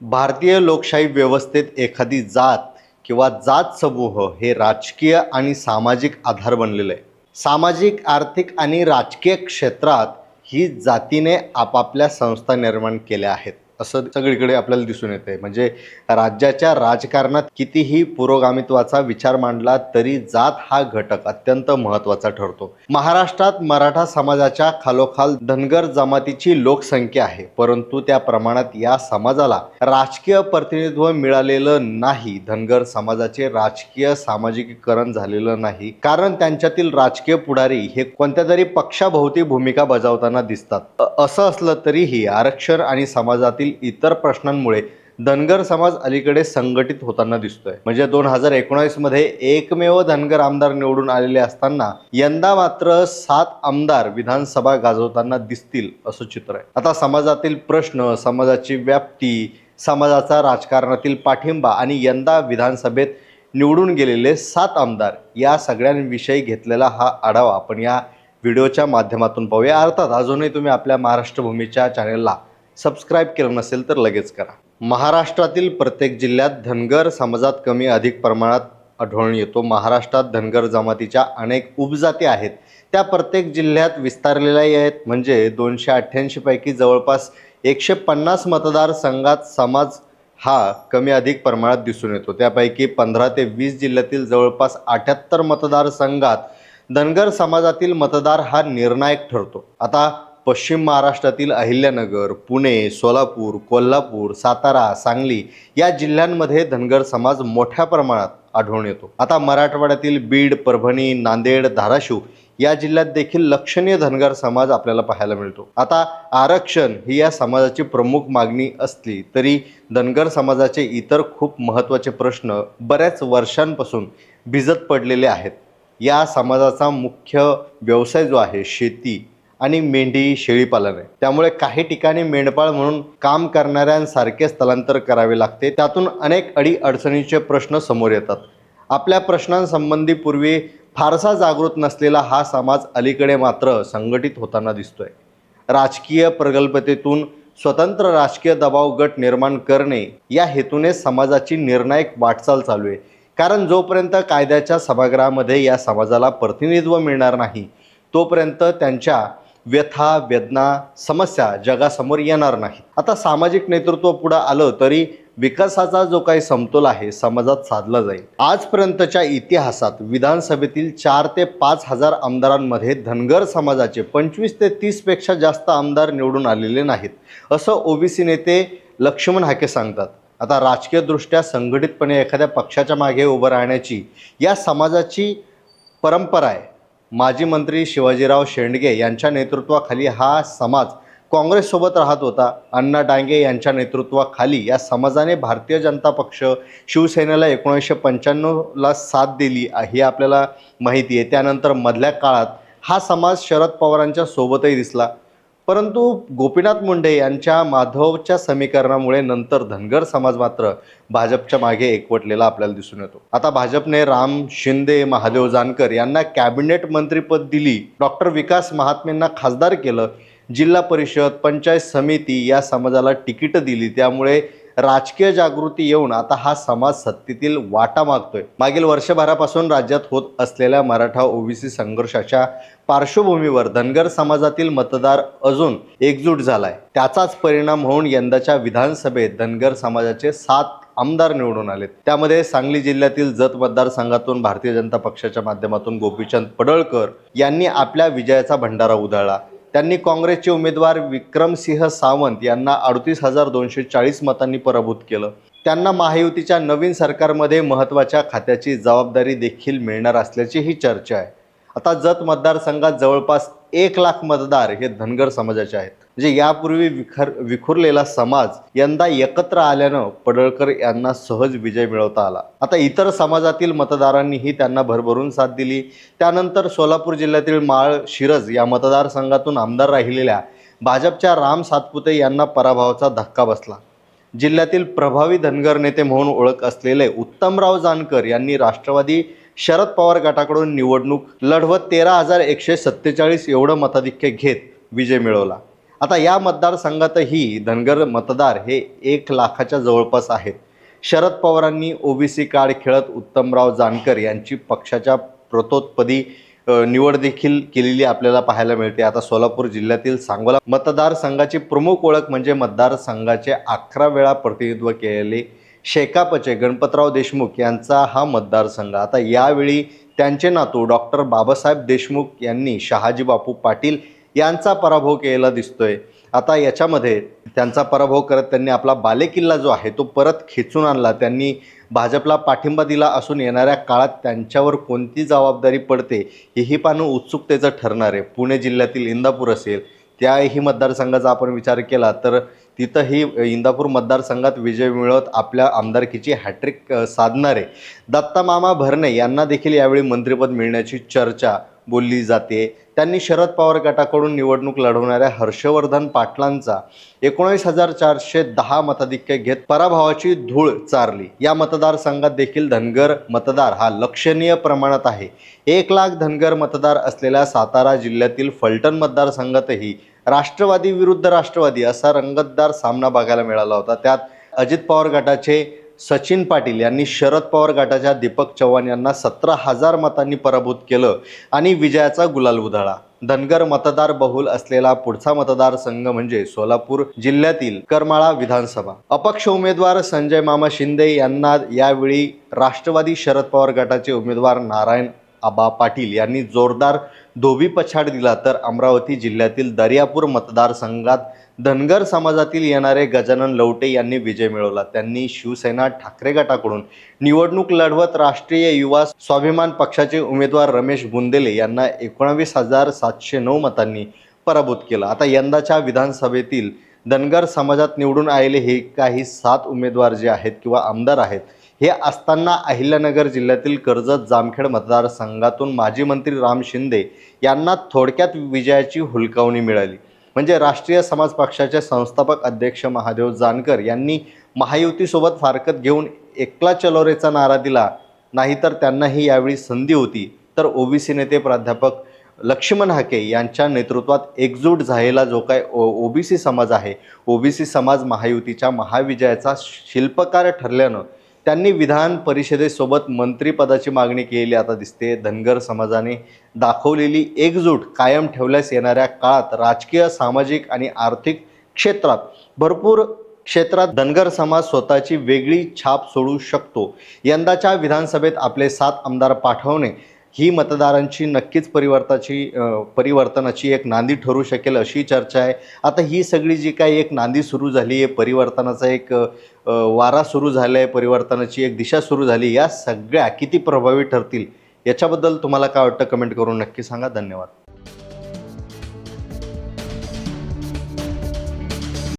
भारतीय लोकशाही व्यवस्थेत एखादी जात किंवा जात समूह हे राजकीय आणि सामाजिक आधार बनलेलं आहे. सामाजिक आर्थिक आणि राजकीय क्षेत्रात ही जातीने आपापल्या संस्था निर्माण केल्या आहेत. असं सगळीकडे आपल्याला दिसून येते म्हणजे राज्याच्या राजकारणात कितीही पुरोगामित्वाचा विचार मांडला तरी जात हा घटक अत्यंत महत्त्वाचा ठरतो. महाराष्ट्रात मराठा समाजाच्या खालोखाल धनगर जमातीची लोकसंख्या आहे. परंतु त्या प्रमाणात या समाजाला राजकीय प्रतिनिधित्व मिळालेलं नाही. धनगर समाजाचे राजकीय सामाजिकीकरण झालेलं नाही. कारण त्यांच्यातील राजकीय पुढारी हे कोणत्या तरी पक्षाभोवती भूमिका बजावताना दिसतात. असं असलं तरीही आरक्षण आणि समाजातील इतर प्रश्नांमुळे धनगर समाज अलीकडे संघटित होताना दिसतोय. म्हणजे दोन हजार एकोणावीसमध्ये एकमेव धनगर आमदार निवडून आलेले असताना यंदा मात्र सात आमदार विधानसभा गाजवताना दिसतील असं चित्र आहे. आता समाजातील प्रश्न समाजाची व्याप्ती समाजाचा राजकारणातील पाठिंबा आणि यंदा विधानसभेत निवडून गेलेले सात आमदार या सगळ्यांविषयी घेतलेला हा आढावा आपण या व्हिडिओच्या माध्यमातून पाहूया. अर्थात अजूनही तुम्ही आपल्या महाराष्ट्र भूमीच्या चॅनेलला सबस्क्राईब केलं नसेल तर लगेच करा. महाराष्ट्रातील प्रत्येक जिल्ह्यात धनगर समाजात कमी अधिक प्रमाणात आढळून येतो. महाराष्ट्रात धनगर जमातीच्या अनेक उपजाती आहेत. त्या प्रत्येक जिल्ह्यात विस्तारलेल्याही आहेत. म्हणजे दोनशे अठ्ठ्याऐंशीपैकी जवळपास एकशे पन्नास मतदारसंघात समाज हा कमी अधिक प्रमाणात दिसून येतो. त्यापैकी पंधरा ते वीस जिल्ह्यातील जवळपास अठ्याहत्तर मतदारसंघात धनगर समाजातील मतदार हा निर्णायक ठरतो. आता पश्चिम महाराष्ट्रातील अहिल्यानगर पुणे सोलापूर कोल्हापूर सातारा सांगली या जिल्ह्यांमध्ये धनगर समाज मोठ्या प्रमाणात आढळून येतो. आता मराठवाड्यातील बीड परभणी नांदेड धाराशिव या जिल्ह्यात देखील लक्षणीय धनगर समाज आपल्याला पाहायला मिळतो. आता आरक्षण ही या समाजाची प्रमुख मागणी असली तरी धनगर समाजाचे इतर खूप महत्त्वाचे प्रश्न बऱ्याच वर्षांपासून भिजत पडलेले आहेत. या समाजाचा मुख्य व्यवसाय जो आहे शेती आणि मेंढी शेळीपालन आहे. त्यामुळे काही ठिकाणी मेंढपाळ म्हणून काम करणाऱ्यांसारखे स्थलांतर करावे लागते. त्यातून अनेक अडी अडचणीचे प्रश्न समोर येतात. आपल्या प्रश्नांसंबंधी पूर्वी फारसा जागृत नसलेला हा समाज अलीकडे मात्र संघटित होताना दिसतोय. राजकीय प्रगल्भतेतून स्वतंत्र राजकीय दबाव गट निर्माण करणे या हेतूने समाजाची निर्णायक वाटचाल चालू आहे. कारण जोपर्यंत कायद्याच्या सभागृहामध्ये या समाजाला प्रतिनिधित्व मिळणार नाही तोपर्यंत त्यांच्या व्यथा वेदना समस्या जगासमोर येणार नाही आता सामाजिक नेतृत्व पुढं आलं तरी विकासाचा जो काही समतोल आहे समाजात साधला जाईल. आजपर्यंतच्या इतिहासात विधानसभेतील चार ते पाच हजार आमदारांमध्ये धनगर समाजाचे पंचवीस ते तीसपेक्षा जास्त आमदार निवडून आलेले नाहीत असं ओबीसी नेते लक्ष्मण हाके सांगतात. आता राजकीयदृष्ट्या संघटितपणे एखाद्या पक्षाच्या मागे उभं राहण्याची या समाजाची परंपरा आहे. माजी मंत्री शिवाजीराव शेंडगे यांच्या नेतृत्वाखाली हा समाज काँग्रेससोबत राहत होता. अण्णा डांगे यांच्या नेतृत्वाखाली या समाजाने भारतीय जनता पक्ष शिवसेनेला एकोणीसशे पंच्याण्णवला साथ दिली ही आपल्याला माहिती आहे. त्यानंतर मधल्या काळात हा समाज शरद पवारांच्या सोबतही दिसला. परंतु गोपीनाथ मुंडे यांच्या माधवच्या समीकरणामुळे नंतर धनगर समाज मात्र भाजपच्या मागे एकवटलेला आपल्याला दिसून येतो. आता भाजपने राम शिंदे महादेव जानकर यांना कॅबिनेट मंत्रीपद दिली. डॉक्टर विकास महात्मेंना खासदार केलं. जिल्हा परिषद पंचायत समिती या समाजाला तिकीटं दिली. त्यामुळे राजकीय जागृती येऊन आता हा समाज सत्तेतील वाटा मागतोय. मागील वर्षभरापासून राज्यात होत असलेल्या मराठा ओबीसी संघर्षाच्या पार्श्वभूमीवर धनगर समाजातील मतदार अजून एकजूट झालाय. त्याचाच परिणाम होऊन यंदाच्या विधानसभेत धनगर समाजाचे सात आमदार निवडून आलेत. त्यामध्ये सांगली जिल्ह्यातील जत मतदारसंघातून भारतीय जनता पक्षाच्या माध्यमातून गोपीचंद पडळकर यांनी आपल्या विजयाचा भंडारा उधळला. त्यांनी काँग्रेसचे उमेदवार विक्रमसिंह सावंत यांना अडतीस हजार दोनशे चाळीस मतांनी पराभूत केलं. त्यांना महायुतीच्या नवीन सरकारमध्ये महत्त्वाच्या खात्याची जबाबदारी देखील मिळणार असल्याची ही चर्चा आहे. आता जत मतदारसंघात जवळपास एक लाख मतदार हे धनगर समाजाचे आहेत. म्हणजे यापूर्वी विखर विखुरलेला समाज यंदा एकत्र आल्यानं पडळकर यांना सहज विजय मिळवता आला. आता इतर समाजातील मतदारांनीही त्यांना भरभरून साथ दिली. त्यानंतर सोलापूर जिल्ह्यातील माळ शिरज या मतदारसंघातून आमदार राहिलेल्या भाजपच्या राम सातपुते यांना पराभवाचा धक्का बसला. जिल्ह्यातील प्रभावी धनगर नेते म्हणून ओळख असलेले उत्तमराव जानकर यांनी राष्ट्रवादी शरद पवार गटाकडून निवडणूक लढवत तेरा हजार एकशे सत्तेचाळीस एवढं मताधिक्य घेत विजय मिळवला. आता या मतदारसंघातही धनगर मतदार हे एक लाखाच्या जवळपास आहेत. शरद पवारांनी ओबीसी कार्ड खेळत उत्तमराव जानकर यांची पक्षाच्या प्रतोत्पदी निवड देखील केलेली आपल्याला पाहायला मिळते. आता सोलापूर जिल्ह्यातील सांगोला मतदारसंघाची प्रमुख ओळख म्हणजे मतदारसंघाचे अकरा वेळा प्रतिनिधित्व केलेले शेकापचे गणपतराव देशमुख यांचा हा मतदारसंघ. आता यावेळी त्यांचे नातू डॉक्टर बाबासाहेब देशमुख यांनी शहाजी बापू पाटील यांचा पराभव केलेला दिसतोय. आता याच्यामध्ये त्यांचा पराभव करत त्यांनी आपला बालेकिल्ला जो आहे तो परत खेचून आणला. त्यांनी भाजपला पाठिंबा दिला असून येणाऱ्या काळात त्यांच्यावर कोणती जबाबदारी पडते हेही पाहणं उत्सुकतेचं ठरणार आहे. पुणे जिल्ह्यातील इंदापूर असेल त्याही मतदारसंघाचा आपण विचार केला तर तिथंही इंदापूर मतदारसंघात विजय मिळवत आपल्या आमदारकीची हॅट्रिक साधणारे. दत्ता मामा भरणे यांना देखील यावेळी मंत्रिपद मिळण्याची चर्चा बोलली जाते. त्यांनी शरद पवार गटाकडून निवडणूक लढवणाऱ्या हर्षवर्धन पाटलांचा एकोणीस हजार चारशे दहा मताधिक्य घेत पराभवाची धूळ चारली. या मतदारसंघात देखील धनगर मतदार हा लक्षणीय प्रमाणात आहे. एक लाख धनगर मतदार असलेल्या सातारा जिल्ह्यातील फलटण मतदारसंघातही राष्ट्रवादी विरुद्ध राष्ट्रवादी असा रंगतदार सामना बघायला मिळाला होता. त्यात अजित पवार गटाचे सचिन पाटील यांनी शरद पवार गटाच्या दीपक चव्हाण यांना सतरा हजार मतांनी पराभूत केलं आणि विजयाचा गुलाल उधळला. धनगर मतदार बहुल असलेला पुढचा मतदारसंघ म्हणजे सोलापूर जिल्ह्यातील करमाळा विधानसभा. अपक्ष उमेदवार संजय मामा शिंदे यांना यावेळी राष्ट्रवादी शरद पवार गटाचे उमेदवार नारायण आबा पाटील यांनी जोरदार धोबी पछाड दिला तर अमरावती जिल्ह्यातील दर्यापूर मतदारसंघात धनगर समाजातील येणारे गजानन लवटे यांनी विजय मिळवला. त्यांनी शिवसेना ठाकरे गटाकडून निवडणूक लढवत राष्ट्रीय युवा स्वाभिमान पक्षाचे उमेदवार रमेश बुंदेले यांना एकोणावीस हजार सातशे नऊ मतांनी पराभूत केलं. आता यंदाच्या विधानसभेतील धनगर समाजात निवडून आलेले हे काही सात उमेदवार जे आहेत किंवा आमदार आहेत हे असताना अहिल्यानगर जिल्ह्यातील कर्जत जामखेड मतदारसंघातून माजी मंत्री राम शिंदे यांना थोडक्यात विजयाची हुलकावणी मिळाली. म्हणजे राष्ट्रीय समाज पक्षाचे संस्थापक अध्यक्ष महादेव जानकर यांनी महायुतीसोबत फारकत घेऊन एकला चलोरेचा नारा दिला. नाहीतर त्यांनाही यावेळी संधी होती. तर ओबीसी नेते प्राध्यापक लक्ष्मण हाके यांच्या नेतृत्वात एकजूट झालेला जो काय ओ ओबीसी समाज आहे ओबीसी समाज महायुतीच्या महाविजयाचा शिल्पकार ठरल्यानं त्यांनी विधान परिषदेसोबत मंत्रिपदाची मागणी केलेली आता दिसते. धनगर समाजाने दाखवलेली एकजूट कायम ठेवल्यास येणाऱ्या काळात राजकीय सामाजिक आणि आर्थिक क्षेत्रात भरपूर क्षेत्रात धनगर समाज स्वतःची वेगळी छाप सोडू शकतो. यंदाच्या विधानसभेत आपले सात आमदार पाठवणे ही मतदारांची नक्कीच परिवर्ताची परिवर्तनाची एक नांदी ठरू शकेल अशी चर्चा आहे. आता ही सगळी जी काही एक नांदी सुरू झाली आहे परिवर्तनाचा एक वारा सुरू झाला आहे परिवर्तनाची एक दिशा सुरू झाली या सगळ्या किती प्रभावी ठरतील याच्याबद्दल तुम्हाला काय वाटतं कमेंट करून नक्की सांगा. धन्यवाद.